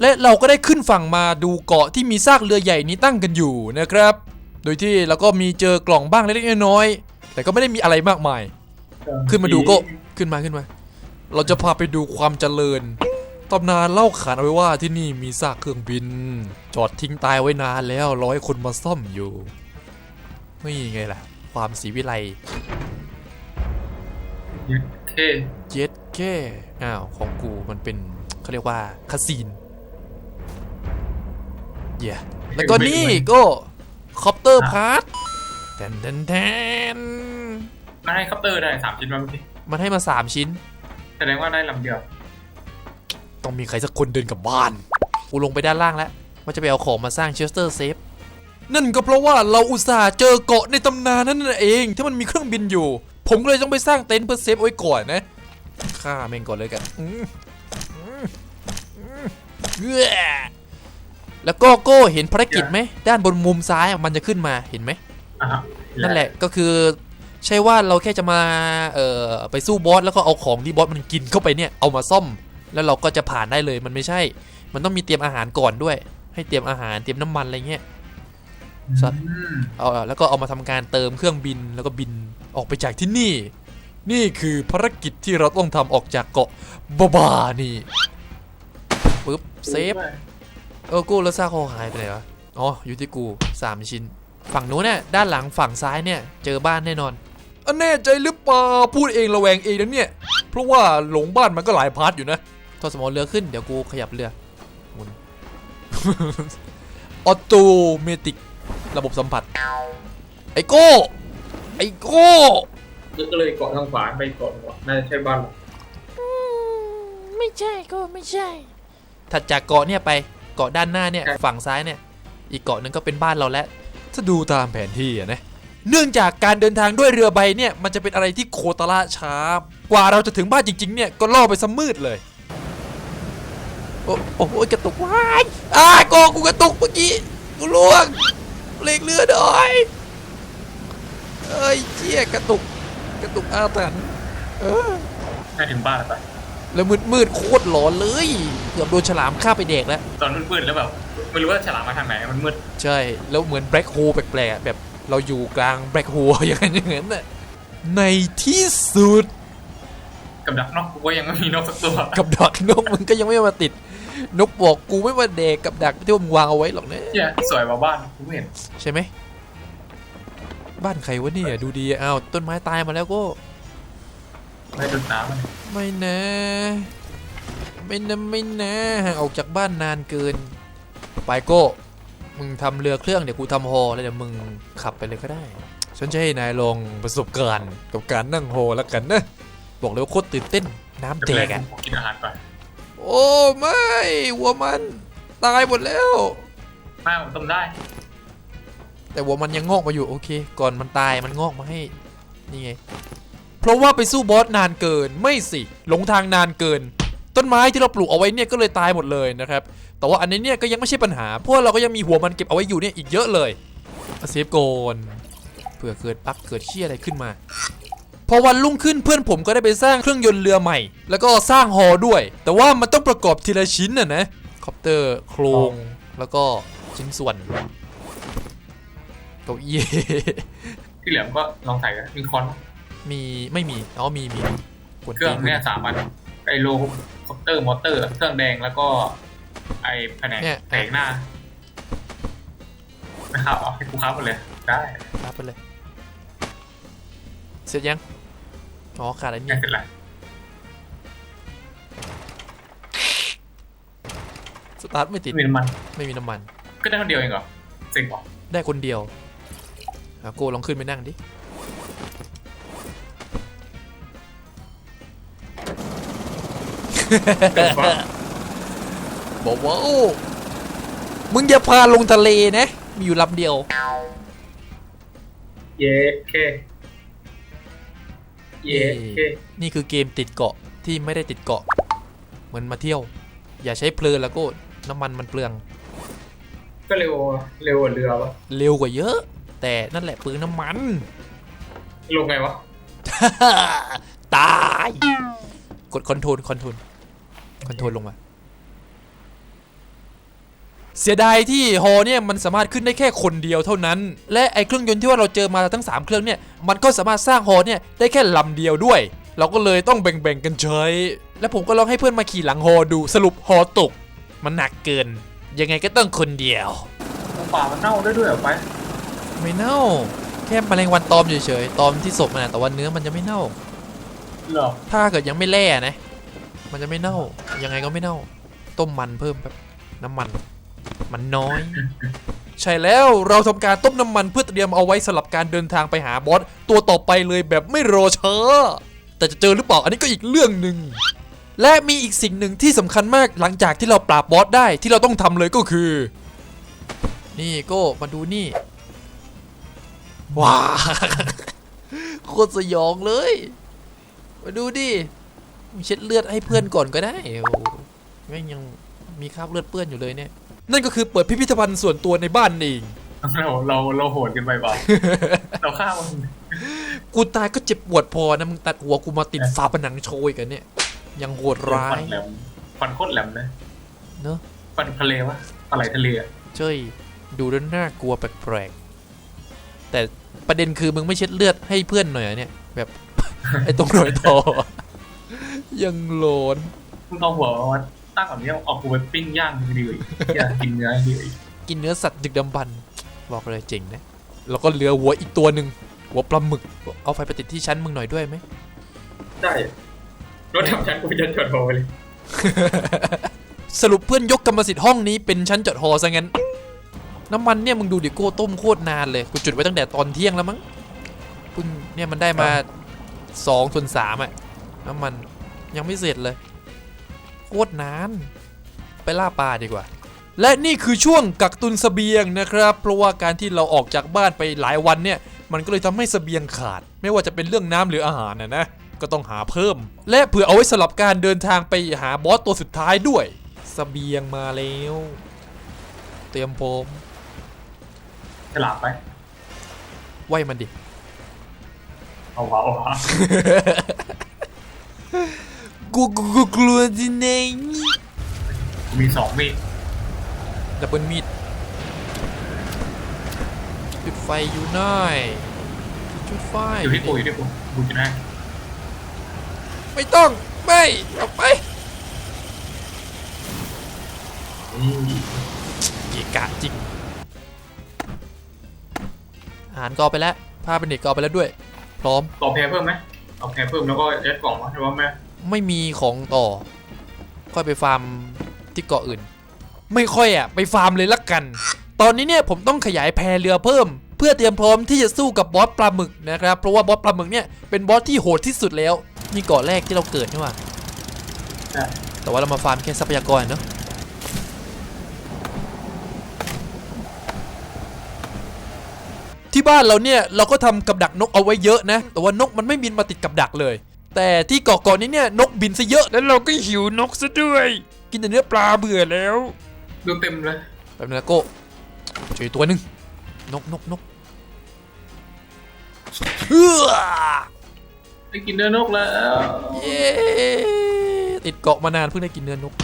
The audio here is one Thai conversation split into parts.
และเราก็ได้ขึ้นฝั่งมาดูเกาะที่มีซากเรือใหญ่นี้ตั้งกันอยู่นะครับ โดยที่เราก็มีเจอกล่องบ้างเล็กๆน้อยๆแต่ก็ไม่ได้มีอะไรมากมาย ขึ้นมาดูก็ขึ้นมาขึ้นมา เราจะพาไปดูความเจริญตำนานเล่าขานเอาไว้ว่าที่นี่มีซากเครื่องบิน จอดทิ้งตายไว้นานแล้วร้อยคนมาซ่อมอยู่นี่ไงล่ะ ความศรีวิไลโอเคเจ็ดแค่อ้าวของกูมันเป็นเขาเรียกว่าคาซีน เย่แล้วก็นี่ก็คอปเตอร์พาร์ทแทนแทนแทนมาให้คัปเตอร์ได้สามชิ้นมาเมื่อกี้มันให้มาสามชิ้น แสดงว่าได้ลำเดียว ต้องมีใครสักคนเดินกลับบ้าน กูลงไปด้านล่างแล้วว่าจะไปเอาของมาสร้างเชสเตอร์เซฟ นั่นก็เพราะว่าเราอุตส่าห์เจอเกาะในตำนานนั่นเอง ที่มันมีเครื่องบินอยู่ ผมก็เลยต้องไปสร้างเต็นท์เพื่อเซฟไว้ก่อนนะฆ่าแม่งก่อนเลยกันอืมอืมอืมเอื้อ แล้วก็โก้เห็นภารกิจไหมด้านบนมุมซ้ายอะมันจะขึ้นมาเห็นไหมอะฮะนั่นแหละก็คือ ใช่ว่าเราแค่จะมาเอ่อไปสู้บอสแล้วก็เอาของที่บอสมันกินเข้าไปเนี่ยเอามาซ่อม แล้วเราก็จะผ่านได้เลยมันไม่ใช่ มันต้องมีเตรียมอาหารก่อนด้วย ให้เตรียมอาหารเตรียมน้ำมันอะไรเงี้ย สัตว์ อืมเอาแล้วก็เอามาทำการเติมเครื่องบินแล้วก็บินออกไปจากที่นี่ นี่คือภารกิจที่เราต้องทำออกจากเกาะบาบานี่ปึ๊บเซฟ เออกูแล้วซากคอหายไปไหนวะอ๋ออยู่ที่กูสามชิ้น ฝั่งนู้นเนี่ยด้านหลังฝั่งซ้ายเนี่ยเจอบ้านแน่นอนอันแน่ใจหรือเปล่าพูดเองระแวงเองนะเนี่ยเพราะว่าหลงบ้านมันก็หลายพาร์ทอยู่นะทอสมอเรือขึ้นเดี๋ยวกูขยับเรือหมุนออโตเมติกระบบสัมผัส ไอโก้ไอโก้ก็เลยเกาะทางขวาไปเกาะขวาน่าจะใช่บ้านเราไม่ใช่ก็ไม่ใช่ถัดจากเกาะเนี่ยไป เกาะด้านหน้าเนี่ยฝั่งซ้ายเนี่ย อีกเกาะหนึงก็เป็นบ้านเราแล้ว ถ้าดูตามแผนที่อะนะเนื่องจากการเดินทางด้วยเรือใบเนี่ยมันจะเป็นอะไรที่โคตรละช้ากว่าเราจะถึงบ้านจริง ๆ เนี่ยก็ล่อไปซะมืดเลย โอ้โอ้โหกระตุกว้ายอ้ายโกกูกระตุกเมื่อกี้กูล่วงเล็กเรือหน่อยเอ้ยเจี๊ยกระตุกกระตุกอาถรรพ์เออได้ถึงบ้านแล้วปะ แล้วมืดมืดๆโคตรหลอนเลยเกือบโดนฉลามฆ่าไปเด็กแล้วตอนมืดๆแล้วแบบไม่รู้ว่าฉลามมาทางไหนมันมืดใช่แล้วเหมือนแบล็คโฮแปลกๆแบบเราอยู่กลางแบล็คโฮอย่างนั้นอย่างนั้นน่ะในที่สุดกับดักนอกกูก็ยังไม่มีนกสักตัวกับดักนกมึงก็ยังไม่มาติด นกบอกกูไม่มาเด็กกับดักที่มึงวางเอาไว้หรอกนะเนี่ยสวยกว่าบ้านกูไม่เห็นใช่ไหมบ้านใครวะเนี่ยดูดีอ้าวต้นไม้ตายมาแล้วก็ ไม่โดนน้ำมันไม่นะ ไม่นะไม่นะห่างออกจากบ้านนานเกิน ไปโก้ มึงทำเรือเครื่องเดี๋ยวกูทำฮอแล้วเดี๋ยวมึงขับไปเลยก็ได้ ฉันจะให้นายลองประสบการณ์กับการนั่งฮอแล้วกันนะ บอกเลยว่าโคตรตื่นเต้นน้ำแตเด็กอะกินอาหารก่อนโอ้ไม่วัวมันตายหมดแล้วแม่ผมต้มได้ แต่วัวมันยังงอกมาอยู่โอเค ก่อนมันตายมันงอกมาให้ นี่ไง เพราะว่าไปสู้บอสนานเกินไม่สิหลงทางนานเกิน ต้นไม้ที่เราปลูกเอาไว้เนี่ยก็เลยตายหมดเลยนะครับแต่ว่าอันนี้เนี่ยก็ยังไม่ใช่ปัญหาเพราะเราก็ยังมีหัวมันเก็บเอาไว้อยู่เนี่ยอีกเยอะเลยเอาเซฟโกนเผื่อเกิดปักเกิดเชี่ยอะไรขึ้นมาพอวันรุ่งขึ้นเพื่อนผมก็ได้ไปสร้างเครื่องยนต์เรือใหม่ แล้วก็สร้างฮอด้วย แต่ว่ามันต้องประกอบทีละชิ้นน่ะนะคอปเตอร์โครงแล้วก็ชิ้นส่วนเก้าอี้ที่เหลือก็ลองใส่กันมีคอน มีไม่มีอ๋อมีมีกดเครื่องตีเนี่ยสามอันไอโลคอปเตอร์มอเตอร์ เครื่องแดงแล้วก็ ไอแผนกแผงหน้านะครับเอาให้กูค้าหมดเลย ได้รับไปเลย เสร็จยัง อ๋อขาดอะไรไม่นี่เป็นไรสตาร์ทไม่ติดมีน้ำมัน ไม่มีน้ำมัน ก็ได้คนเดียวเองเหรอเซ็งเหรอได้คนเดียวอะโกลองขึ้นไปนั่งดิ บอกว่าโอ้มึงอย่าพาลงทะเลนะ มีอยู่ลำเดียว เย้เคเย้เคนี่คือเกมติดเกาะที่ไม่ได้ติดเกาะ เหมือนมาเที่ยว อย่าใช้เพลินแล้วก็น้ำมันมันเปลือง ก็เร็วเร็วกว่าเรือวะเร็วกว่าเยอะ แต่นั่นแหละเปลืองน้ำมัน ลงไงวะ ตาย กดคอนโทรลคอนโทรลค อนโทรลลงมา เสียดายที่ฮอเนี่ยมันสามารถขึ้นได้แค่คนเดียวเท่านั้น และไอเครื่องยนต์ที่ว่าเราเจอมาทั้ง 3 เครื่องเนี่ยมันก็สามารถสร้างฮอเนี่ยได้แค่ลำเดียวด้วย เราก็เลยต้องแบ่งๆกันใช้ และผมก็ลองให้เพื่อนมาขี่หลังฮอดูสรุปฮอตก มันหนักเกิน ยังไงก็ต้องคนเดียวป่ามันเน่าได้ด้วยเหรอไปไม่เน่า แค่แมลงวันตอมเฉยๆตอมที่ศพมันนะแต่ว่าเนื้อมันจะไม่เน่า เหรอถ้าเกิดยังไม่แล่นะ มันจะไม่เน่า ยังไงก็ไม่เน่า ต้มมันเพิ่มแบบน้ำมัน มันน้อย ใช่แล้วเราทำการต้มน้ำมันเพื่อเตรียมเอาไว้สำหรับการเดินทางไปหาบอสตัวต่อไปเลยแบบไม่รอช้าแต่จะเจอหรือเปล่าอันนี้ก็อีกเรื่องหนึ่งและมีอีกสิ่งหนึ่งที่สำคัญมากหลังจากที่เราปราบบอสได้ที่เราต้องทำเลยก็คือ นี่ก็มาดูนี่ว้าโคตรสยองเลย มาดูดิ เช็ดเลือดให้เพื่อนก่อนก็ได้โอ้โหแม่งยังมีคราบเลือดเปื้อนอยู่เลยเนี่ย นั่นก็คือเปิดพิพิธภัณฑ์ส่วนตัวในบ้านเองเราเราเราโหดกันไปเปล่าเราฆ่ามันกูตายก็เจ็บปวดพอนะมึงตัดหัวกูมาติดฝาผนังโชยกันเนี่ย ยังโหดร้าฟัยนแหลมฟันโคตรแหลมเลยเนอะฟันทะเลวะอะไรทะเลอะเจ้ยดูแล้วน่ากลัวแปลกๆแต่ประเด็นคือมึงไม่เช็ดเลือดให้เพื่อนหน่อยเหรอเนี่ย แบบไอ้ตรงรอยต่อ ยังโหลนมึงเอาหัวมาตั้งแบบนี้เอากูไปปิ้งย่างดีกว่าอีกอย่ากินเนื้อดีกว่าอีกกินเนื้อสัตว์ดึกดำบรรพ์บอกเลยเจ๋งนะ แล้วก็เหลือหัวอีกตัวหนึ่งหัวปลาหมึก เอาไฟไปติดที่ชั้นมึงหน่อยด้วยไหม ได้รถทำชั้นกูจะจอดโทรไปเลย สรุปเพื่อนยกกรรมสิทธิ์ห้องนี้เป็นชั้นจอดหอซะงั้น น้ำมันเนี่ยมึงดูดิโก้ต้มโคตรนานเลยกูจุดไว้ตั้งแต่ตอนเที่ยงแล้วมั้งเพิ่งเนี่ยมันได้มาสองส่วนสามอะน้ำมัน ยังไม่เสร็จเลยโคตรนาน ไปล่าปลาดีกว่า และนี่คือช่วงกักตุนเสบียงนะครับเพราะว่าการที่เราออกจากบ้านไปหลายวันเนี่ย มันก็เลยทำให้เสบียงขาด ไม่ว่าจะเป็นเรื่องน้ำหรืออาหารนะนะก็ต้องหาเพิ่ม และเผื่อเอาไว้สำหรับการเดินทางไปหาบอสตัวสุดท้ายด้วยเสบียงมาแล้ว เตรียมพร้อมฉลาดไปไว้มันดิ เอาวะเอาวะ กูกูกูกลัวจิเนงมีสองมีดดับเบิลมีดจุดไฟอยู่หน่อยจุดไฟอยู่ที่กูอยู่ที่กูกูจะได้ไม่ต้อง ไม่ออกไปนี่เกะกะจริงอาหารก็เอาไปแล้วผ้าเป็นเด็กก็เอาไปแล้วด้วย พร้อมต่อแพรเพิ่มไหมต่อแพรเพิ่มแล้วก็ยัดกล่องวะใช่ว่าแม่ ไม่มีของต่อ ค่อยไปฟาร์มที่เกาะอื่น ไม่ค่อยอะ ไปฟาร์มเลยละกัน ตอนนี้เนี่ยผมต้องขยายแพเรือเพิ่ม เพื่อเตรียมพร้อมที่จะสู้กับบอสปลาหมึกนะครับ เพราะว่าบอสปลาหมึกเนี่ยเป็นบอสที่โหดที่สุดแล้วนี่เกาะแรกที่เราเกิดนี่หว่าแต่ว่าเรามาฟาร์มแค่ทรัพยากรเนอะที่บ้านเราเนี่ยเราก็ทำกับดักนกเอาไว้เยอะนะ แต่ว่านกมันไม่บินมาติดกับดักเลย แต่ที่เกาะเกาะนี้เนี่ยนกบินซะเยอะ แล้วเราก็หิวนกซะด้วย กินแต่เนื้อปลาเบื่อแล้วดูเต็มเลยแป๊บนึงนะโก้เจออกตัวหนึ่งนกนกนกเฮ้อได้กินเนื้อนกแล้วเย้ติดเกาะมานานเพิ่งได้กินเนื้อนก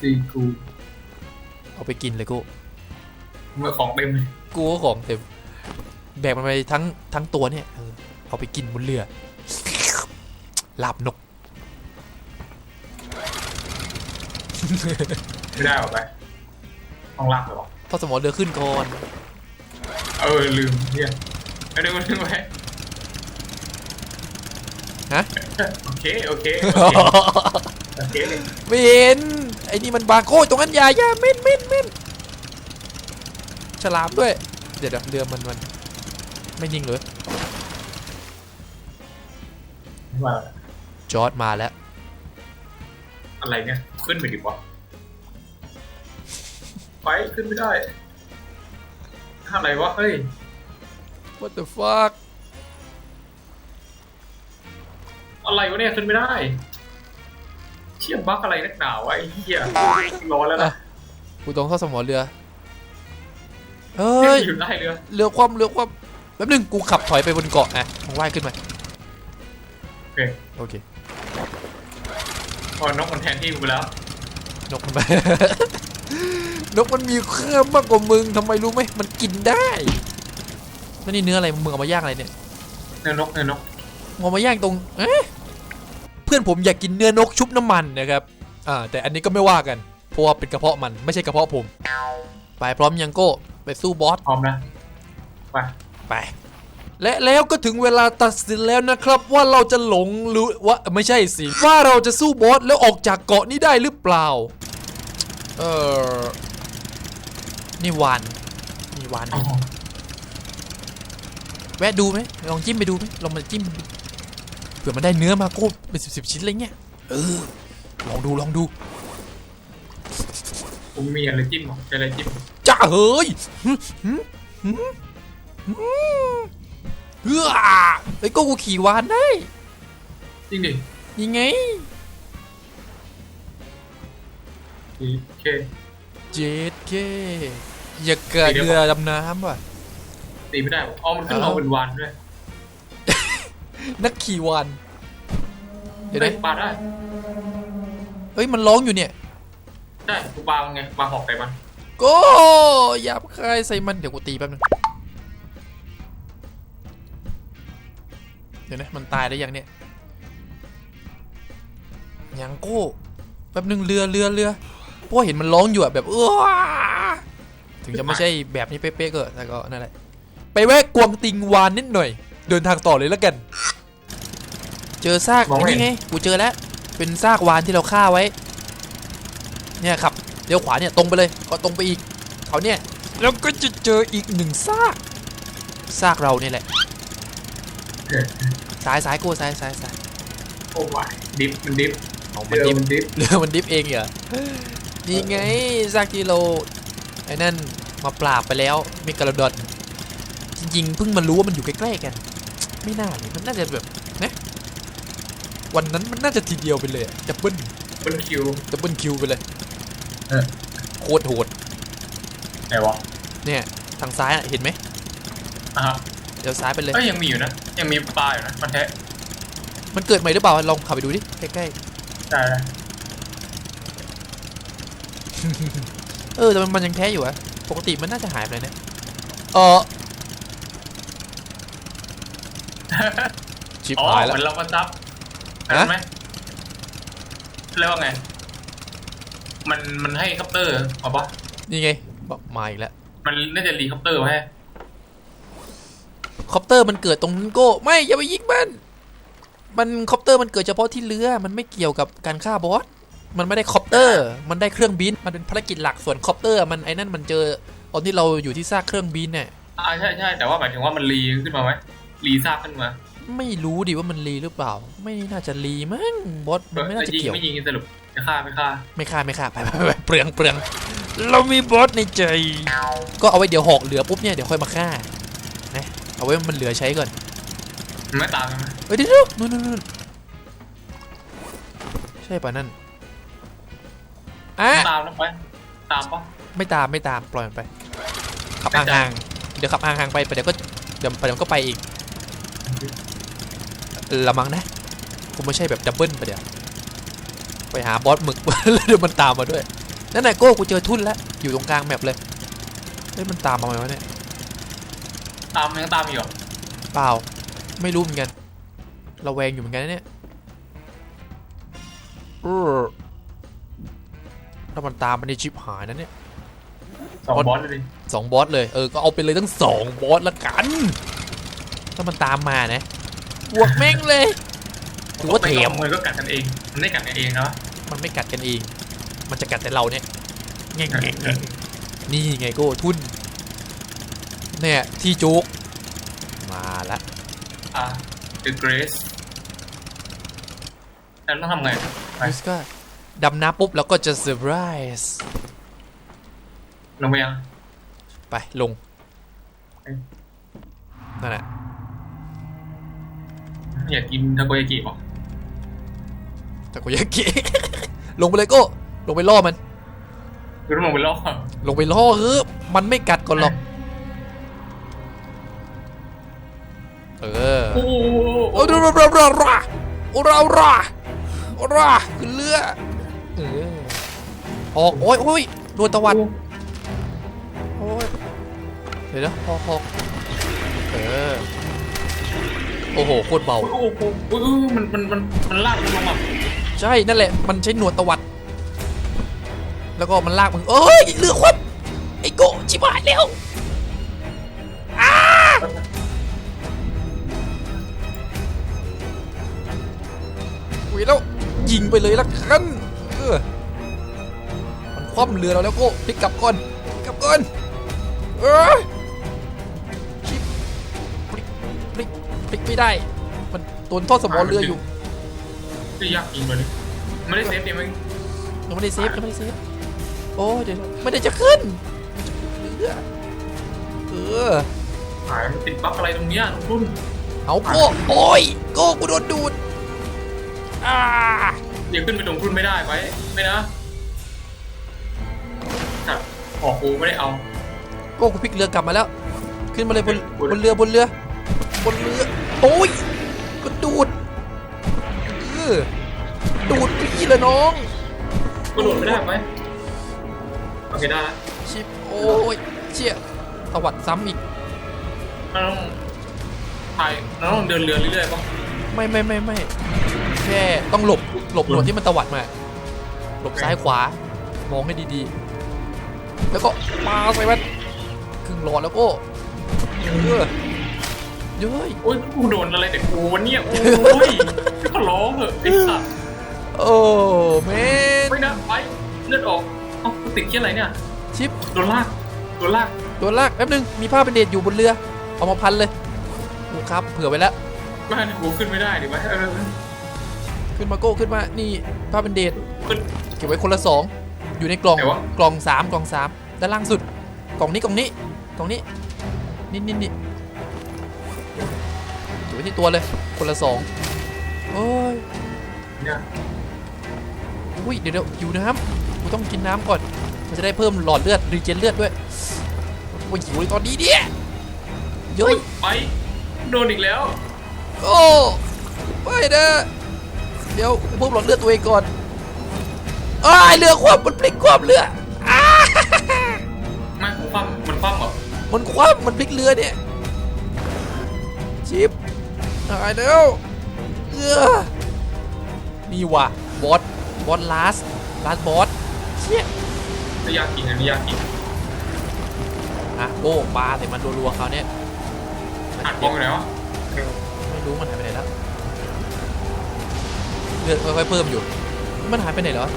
ซีกูเอาไปกินเลยโก้เมื่อของเต็มเลยกูก็ของเต็ม แบกมันไปทั้งทั้งตัวเนี่ยเออเอาไปกินบนเรือ ลาบนก ไม่ได้หรอกไปต้องลากเลยหรอทอดสมอเรือขึ้นก่อนเออลืมเนี่ยไม่ได้มาลืมไว้ฮะโอเคโอเคโอเคโอเคเลยไม่เห็นไอ้นี่มันบางโอ้ยตรงนั้นอย่าอย่าเม่นเม่นเม่นฉลามด้วย เดี๋ยวเดี๋ยวเรือมันมันไม่นิ่งเลยว่า จอร์ดมาแล้ว อะไรเนี่ย ขึ้นไปดิวะไปขึ้นไม่ได้อะไรวะ เฮ้ย what the fuck อะไรวะเนี่ยขึ้นไม่ได้เชี่ยบั๊กอะไรนักหนาวะไอ้เหี้ยร้อนแล้วนะกูต้องทอดสมอเรือเฮ้ยอยู่ได้เรือเรือคว่ำเรือคว่ำแป๊บนึงกูขับถอยไปบนเกาะอะมึงว่ายขึ้นมาโอเคโอเค พอนกมันแทนที่กูไปแล้ว นกมันไปนกมันมีเครื่องมากกว่ามึงทำไมรู้ไหมมันกินได้แล้วนี่เนื้ออะไรมึงเอามาย่างอะไรเนี่ยเนื้อนกเนื้อนกเอามาย่างตรงเอ๊ะเพื่อนผมอยากกินเนื้อนกชุบน้ำมันนะครับอ่าแต่อันนี้ก็ไม่ว่ากันเพราะว่าเป็นกระเพาะมันไม่ใช่กระเพาะผม ไปพร้อมยังโก้ไปสู้บอสพร้อมนะไปไป และแล้วก็ถึงเวลาตัดสินแล้วนะครับว่าเราจะหลงหรือว่าไม่ใช่สิ ว่าเราจะสู้บอสแล้วออกจากเกาะนี้ได้หรือเปล่า เออนี่วานนี่วานอ๋อแวะดูไหมลองจิ้มไปดูไหมลองมาจิ้มดูเผื่อมันได้เนื้อมาโก้เป็นสิบสิบชิ้นอะไรเงี้ยเออลองดูลองดูผมมีอะไรจิ้มเหรอเป็นอะไรจิ้มจ้าเฮ้ยหึหึหึหึ เฮ้อไอ้ยก้กูขี่วานได้จริงดิยังไง โอเค เจ็ดเคอย่าเกิดเรือดำน้ำว่ะ ตีไม่ได้วะอ๋อมันขึ้นเอาเอา เป็นวานด้วยนักขี่วานเดี๋ยวเฮ้ยปลาได้เฮ้ยมันร้องอยู่เนี่ย ใช่กูปลามันไงปลาหอกใส่มัน โก็หยาบคายใส่มันเดี๋ยวกูตีแป๊บนึง ดี๋ยวนะมันตายได้ยังเนี่ยยังโก้แป๊บนึงเรือเรือเรือเพราะว่าเห็นมันร้องอยู่อะแบบเออถึงจะไม่ใช่แบบนี้เป๊ะๆก็แต่ก็นั่นแหละไปแวะกวงติงวานนิดหน่อย เดินทางต่อเลยแล้วกัน เจอซากไอ้นี่ไงกูเจอแล้ว เป็นซากวานที่เราฆ่าไว้ เนี่ยครับเลี้ยวขวาเนี่ยตรงไปเลยก็ตรงไปอีกเขาเนี่ยแล้วก็จะเจออีกหนึ่งซากซากเราเนี่ยแหละ ซ้ายซ้ายโก้ซ้ายซ้ายซ้ายโอ้ยดิฟมันดิฟเอามันเรือดิฟมันดิฟเรือมันดิฟเองเหรอนี่ไงซากที่เราไอ้นั่นมาปราบไปแล้วเมกาโลดอนจริงๆเพิ่งมารู้ว่ามันอยู่ใกล้ๆกัน ไม่น่าเลยมันน่าจะแบบนะวันนั้นมันน่าจะทีเดียวไปเลยดับเบิลเป็นคิว ดับเบิลคิวไปเลยเออ โคตรโหดไหนวะเนี่ยทางซ้ายอะเห็นไหมอะฮะ เดี๋ยวซ้ายไปเลยเอ้ยยังมีอยู่นะ ยังมีปลาอยู่นะมันแท้มันเกิดใหม่หรือเปล่าลองขับไปดูดิใกล้ได้ได้ๆเออแต่มันมันยังแท้อยู่อะปกติมันน่าจะหายไปเลยนะเออชิบอ๋อหายเหแล้ว มือนเราก็ซับอันฮะนั้นไหมเรียกว่าไง มันมันให้คัปเตอร์เอาปะนี่ไงบอกมาอีกแล้ว มันน่าจะรีคัปเตอร์มาให้ คอปเตอร์มันเกิดตรงนั้นโก้ไม่อย่าไปยิงมัน มันคอปเตอร์มันเกิดเฉพาะที่เรือมันไม่เกี่ยวกับการฆ่าบอสมันไม่ได้คอปเตอร์ มันได้เครื่องบิน มันเป็นภารกิจหลักส่วนคอปเตอร์ มันไอ้นั่นมันเจอตอนที่เราอยู่ที่ซากเครื่องบินเนี่ยอ่าใช่ใช่แต่ว่าหมายถึงว่ามันรีขึ้นมาไหมรีซากขึ้นมา ไม่รู้ดิว่ามันรีหรือเปล่า ไม่น่าจะรีมั้งบอสมันไม่น่าจะเกี่ยวไม่ยิงสรุปจะฆ่าไม่ฆ่าไม่ฆ่าไม่ฆ่าไปไปไปเปลืองเปลืองเรามีบอสในใจ ก็เอาไว้เดี๋ยวหอกเหลือปุ๊บเนี่ยเดี๋ยวค่อยมาฆ่า เอาไว้มันเหลือใช้ก่อนมันไม่ตามใช่ไหมเฮ้ยเดี๋ยวเดี๋ยวนู่นนู่นนู่นใช่ป่ะนั่นอะตามแล้วไปตามปะไม่ตามไม่ตามปล่อยมันไป ขับห่างๆเดี๋ยวขับห่างๆไปไปเดี๋ยวก็เดี๋ยวเดี๋ยวมันก็ไปอีกละมั้งนะคงไม่ใช่แบบดับเบิลไปเดี๋ยวไปหาบอสหมึกแล้วเดี๋ยวมันตามมาด้วยนั่นแหละโก้กูเจอทุ่นแล้วอยู่ตรงกลางแมปเลยเฮ้ยมันตามมาไหมวะเนี่ย ตามยังตามอยู่เหรอเปล่า ไม่รู้เหมือนกันเราแวงอยู่เหมือนกันนะเนี่ยเออถ้ามันตามมันในชิปหายนะเนี่ยสองบอสบอสเลยดิสองบอสเลยเออก็เอาไปเลยทั้งสองบอสละกัน ถ้ามันตามมานะบวกแม่งเลยถือว่าเถมมันก็กัดกันเอง มันไม่กัดกันเองนะมันไม่กัดกันเอง มันจะกัดแต่เราเนี่ยแง่งแง่งแง่งนี่ไงโก้ทุน เนี่ยที่จุกมาละอ่า The Grace แล้วต้องทำไงไปยูสก็ดำน้ำปุ๊บแล้วก็จะเซอร์ไพรส์ลงไปยังไปลงนั่นแหละอยากกินทาโกยากิป่ะตะโกยากิ ลงไปเลยโก้ลงไปล่อมันคือต้องลงไปล่อลงไปล่อเฮ้ยมันไม่กัดก่อนหรอก เออโอ้โหโอ้ราราราราโอ้ราราราขึ้นเรือเออออกโอ้ยโอ้ยโดนตะวันยเดี๋ยวนะพอพอเออโอ้โหโคตรเบาโอ้โหโอ้โหโอ้โหมันมันมันมันลากมันลงมาใช่นั่นแหละมันใช้หนวดตวัด แล้วก็มันลากมึงเอ้ยเรือคว่ำไอ้โกะชิบหายแล้ว ยแล้วยิงไปเลยละกันเออมันคว่ำเรือเราแล้วโก้พลิกกลับก่อนพลิกกลับก่อนเออชิบพลิกพลิกพลิกไม่ได้ มันโดนทอดสมอเรืออยู่จะยากจริงเลยไม่ได้เซฟดีไหมยังไม่ได้เซฟยังไม่ได้เซฟโอ้ยเดี๋ยวไม่ได้จะขึ้นเออเออหายมันติดบั๊กอะไรตรงเนี้ยรุ่นเอาโก้โอ้ยโก้กูโดนดูด อ่าเดี๋ยวขึ้นไปตรงรุ่นไม่ได้ไว้ไม่นะจัดออกกูไม่ได้เอาโก้กูพลิกเรือกลับมาแล้ว ขึ้นมาเลยบนบนบนเรือบนเรือบนเรือโอ้ยก็ดูดเออดูดพี่เลยน้องกระโดดไม่ได้ไหมโอเคได้ละชิบโอ้ยเชี่ยตวัดซ้ำอีกเราต้องถ่ายเราต้องเดินเรือเรื่อยๆป่ะไม่ไม่ไม่ไม่ แค่ต้องหลบหลบหนวดที่มันตวัดมา หลบซ้ายขวามองให้ดีๆ แล้วก็ปาใส่มันครึ่งหลอดแล้วก็เออเย้ยโอ้ยกูโดนอะไรแต่กูวันเนี้ยโอ้ยก็ร้องเหอะไอ้สัตว์โอ้แมนไม่นะไปเลือดออกเอ้ากูติดเชี่ยอะไรเนี่ย ชิปโดนลากโดนลากโดนลากแป๊บนึงมีผ้าเป็นเดชอยู่บนเรือเอามาพันเลยโอ้ครับเผื่อไว้แล้วไม่ให้กูขึ้นไม่ได้ดิวะเออ ขึ้นมาโก้ขึ้นมา นี่ผ้าเป็นเดชขึ้น เก็บไว้คนละสองอยู่ในกล่อง ไหนวะ กล่องสามกล่องสามด้านล่างสุด กล่องนี้กล่องนี้ กล่องนี้ นี่นี่นี่อยู่ไว้ที่ตัวเลย คนละสองโอ้ย เนี่ยอุ้ยเดี๋ยวเดี๋ยวหิวน้ำกูต้องกินน้ำก่อน มันจะได้เพิ่มหลอดเลือดรีเจนเลือดด้วยโอ้ยหิวเลยตอนนี้เนี่ยเย้ยไปโดนอีกแล้ว โอ้ไม่นะ เดี๋ยวเพิ่มหลอดเลือดตัวเองก่อนอ้ายเรือคว่ำมันพลิกคว่ำเรืออ้าไม่ผมคว่ำมันคว่ำเหรอมันคว่ำมันพลิกเรือเนี่ยชิปตายแล้วเออนี่ว่ะบอสบอสลาสลาสบอสเชี่ยนี่ยากกินอันนี้ยากกินอะโบ้ปลาแต่มันรัวๆเขาวเนี่ยหันมองอยู่ไหนวะไม่รู้มันหายไปไหนแล้ว เลือดค่อยๆเพิ่มอยู่ มันหายไปไหนเหรอ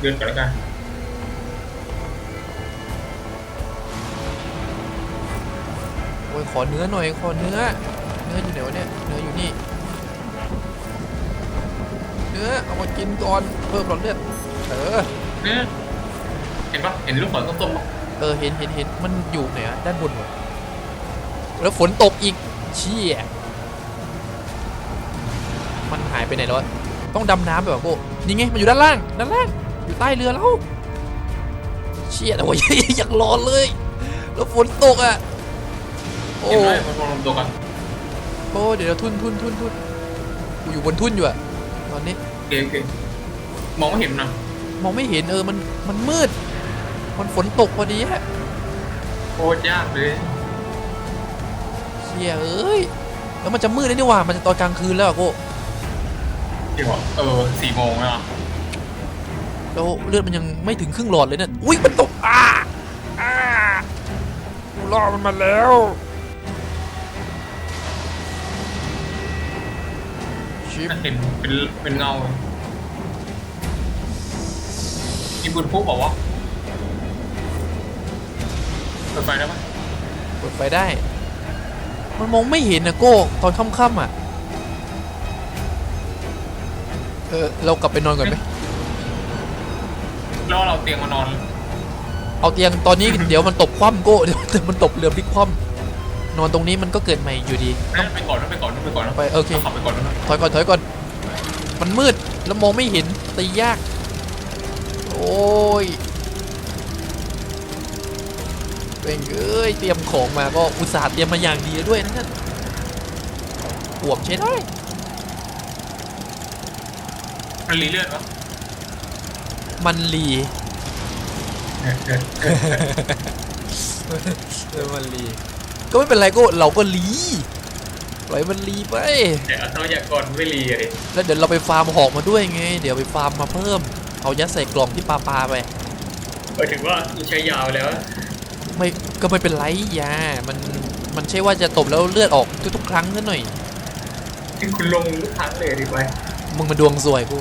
เดินก่อนแล้วกันโอ้ยขอเนื้อหน่อยขอเนื้อ เนื้ออยู่ไหนวะเนี่ยเนื้ออยู่นี่ เนื้อเอามากินก่อนเพิ่มหลอดเลือดเออเนี่ยเห็นปะเห็นลูกศรส้มๆปะเออเห็นเห็นเห็นมันอยู่ไหนอะด้านบนวะแล้วฝนตกอีกเชี่ยมันหาย ไปไหนแล้ววะต้องดำน้ำไปวะโก้นี่ไงมันอยู่ด้านล่างด้านล่างอยู่ใต้เรือแล้วเชี่ยแต่ว่าอยากร้อนเลย แล้วฝนตกอะโอ้เห็นไหมมันมองตัวกันโอ้เดี๋ยวเดี๋ยวทุ่นทุ่นทุ่นทุ่นกูอยู่บนทุ่นอยู่อะตอนนี้เกมเกมมองไม่เห็นนะมองไม่เห็นเออมันมันมืด มันฝนตกพอดีฮะโคตรยากเลยเชี่ยเอ้ยแล้วมันจะมืดได้นี่หว่ามันจะตอนกลางคืนแล้วอะโก้ จริงเหรอเออสี่โมงแล้วอะแล้วเลือดมันยังไม่ถึงครึ่งหลอดเลยเนี่ย อุ้ยมันตกอ่าอ่ากูล่อมันมาแล้ว ชิปเห็นเป็นเป็นเงามีบุญพุกบอกว่าวะเปิดไฟได้ปะเปิดไฟได้ มันมองไม่เห็นนะโก้ตอนค่ำๆอะ เออเรากลับไปนอนก่อนไหมแล้วเราเตียงมานอน เอาเตียงตอนนี้ เดี๋ยวมันตกคว่ำโก้เดี๋ยวมันตกเรือพลิกคว่ำนอนตรงนี้มันก็เกิดใหม่อยู่ดีนั่นไปก่อนนั่นไปก่อนนั่นไปก่อนนะไปโอเคขับไปก่อนนะถอยก่อนถอยก่อน มันมืดแล้วมองไม่เห็นตียาก โอ้ยเป็นเอ้ยเตรียมของมาก็อุตส่าห์เตรียมมาอย่างดีด้วยนะเนี่ยอวบใช้ได้ มันรีเลือดปะมันรีเออมันรีก็ไม่เป็นไรก็เราก็รีปล่อยมันรีไปแต่เอาทรัพยากรไม่รีอะดิแล้วเดี๋ยวเราไปฟาร์มหอกมาด้วยไง เดี๋ยวไปฟาร์มมาเพิ่ม เอายัดใส่กล่องที่ปลาปลาไปหมายถึงว่าใช้ยาวแล้ว ไม่ก็ไม่เป็นไรยา มันมันใช่ว่าจะตบแล้วเลือดออกทุกๆครั้งซะหน่อยที่คุณลงทุกครั้งเลยดีไป มึงมาดวงสวยกู